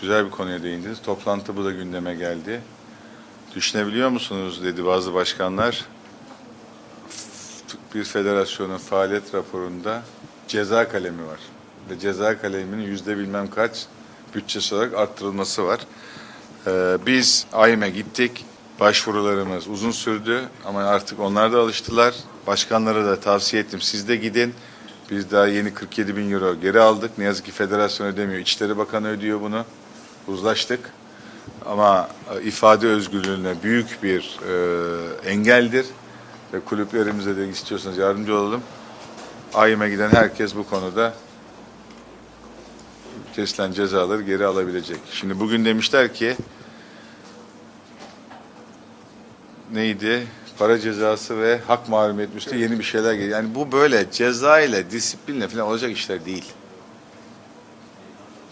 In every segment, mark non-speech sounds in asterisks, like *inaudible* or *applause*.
güzel bir konuya değindiniz. Toplantı bu da gündeme geldi. Düşünebiliyor musunuz dedi bazı başkanlar. Bir federasyonun faaliyet raporunda ceza kalemi var. Ve ceza kaleminin yüzde bilmem kaç bütçesi olarak arttırılması var. Ee, biz AYM'e gittik. Başvurularımız uzun sürdü ama artık onlar da alıştılar. Başkanlara da tavsiye ettim. Siz de gidin. Biz daha yeni 47 bin euro geri aldık. Ne yazık ki federasyon ödemiyor. İçişleri Bakanı ödüyor bunu. Uzlaştık. Ama e, ifade özgürlüğüne büyük bir e, engeldir. Ve kulüplerimize de istiyorsanız yardımcı olalım. AYM'e giden herkes bu konuda kesilen cezaları geri alabilecek. Şimdi bugün demişler ki neydi? Para cezası ve hak mahrumiyeti üstü yeni bir şeyler geliyor. Yani bu böyle ceza ile disiplinle falan olacak işler değil.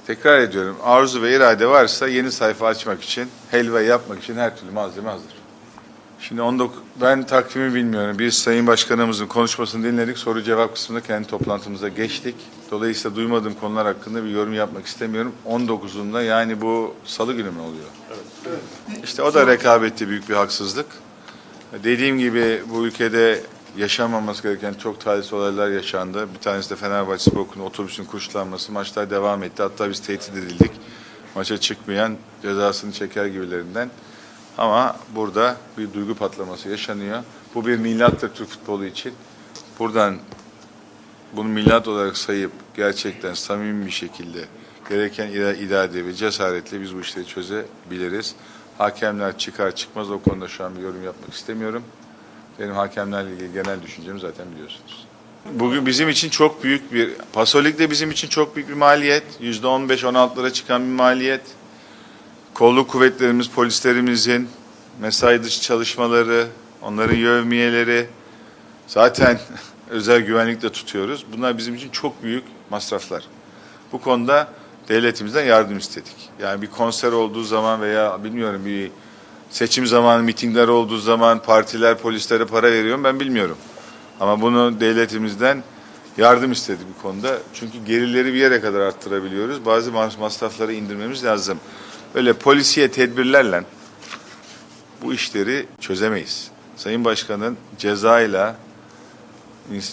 Tekrar ediyorum. Arzu ve irade varsa yeni sayfa açmak için, helva yapmak için her türlü malzeme hazır. Şimdi 19 ben takvimi bilmiyorum. Biz Sayın Başkanımızın konuşmasını dinledik. Soru cevap kısmında kendi toplantımıza geçtik. Dolayısıyla duymadığım konular hakkında bir yorum yapmak istemiyorum. 19'unda yani bu salı günü mü oluyor? İşte o da rekabette büyük bir haksızlık. Dediğim gibi bu ülkede yaşanmaması gereken çok talihsiz olaylar yaşandı. Bir tanesi de Fenerbahçe Spor Kulübü'nün otobüsün kuşlanması. Maçlar devam etti. Hatta biz tehdit edildik. Maça çıkmayan cezasını çeker gibilerinden. Ama burada bir duygu patlaması yaşanıyor. Bu bir milattır Türk futbolu için. Buradan bunu milat olarak sayıp gerçekten samimi bir şekilde gereken ira- irade ve cesaretle biz bu işleri çözebiliriz. Hakemler çıkar çıkmaz o konuda şu an bir yorum yapmak istemiyorum. Benim hakemlerle ilgili genel düşüncemi zaten biliyorsunuz. Bugün bizim için çok büyük bir, Pasolik de bizim için çok büyük bir maliyet. Yüzde 15-16'lara çıkan bir maliyet. Kolluk kuvvetlerimiz, polislerimizin mesai dışı çalışmaları, onların yövmiyeleri, zaten *laughs* özel güvenlikle tutuyoruz. Bunlar bizim için çok büyük masraflar. Bu konuda devletimizden yardım istedik. Yani bir konser olduğu zaman veya bilmiyorum bir seçim zamanı mitingler olduğu zaman partiler polislere para veriyor mu ben bilmiyorum. Ama bunu devletimizden yardım istedik bu konuda. Çünkü gelirleri bir yere kadar arttırabiliyoruz. Bazı mas- masrafları indirmemiz lazım. Öyle polisiye tedbirlerle bu işleri çözemeyiz. Sayın Başkan'ın cezayla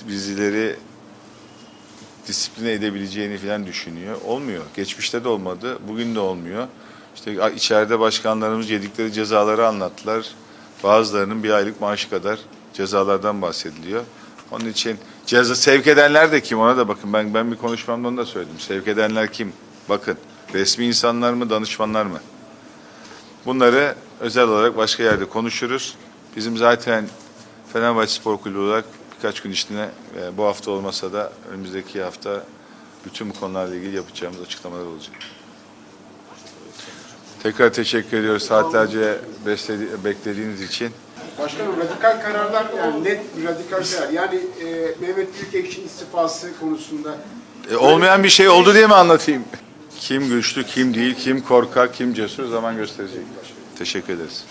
bizleri disipline edebileceğini falan düşünüyor. Olmuyor. Geçmişte de olmadı. Bugün de olmuyor. İşte içeride başkanlarımız yedikleri cezaları anlattılar. Bazılarının bir aylık maaşı kadar cezalardan bahsediliyor. Onun için ceza sevk edenler de kim ona da bakın. Ben ben bir konuşmamda onu da söyledim. Sevk edenler kim? Bakın. Resmi insanlar mı, danışmanlar mı? Bunları özel olarak başka yerde konuşuruz. Bizim zaten Fenerbahçe Spor Kulübü olarak birkaç gün içinde e, bu hafta olmasa da önümüzdeki hafta bütün bu konularla ilgili yapacağımız açıklamalar olacak. Tekrar teşekkür ediyoruz saatlerce besledi- beklediğiniz için. Başkanım radikal kararlar yani net bir radikal karar. Yani e, Mehmet Büyükekşi'nin istifası konusunda E, olmayan bir şey oldu diye mi anlatayım? Kim güçlü, kim değil, kim korkak, kim cesur zaman gösterecek. Teşekkür ederiz.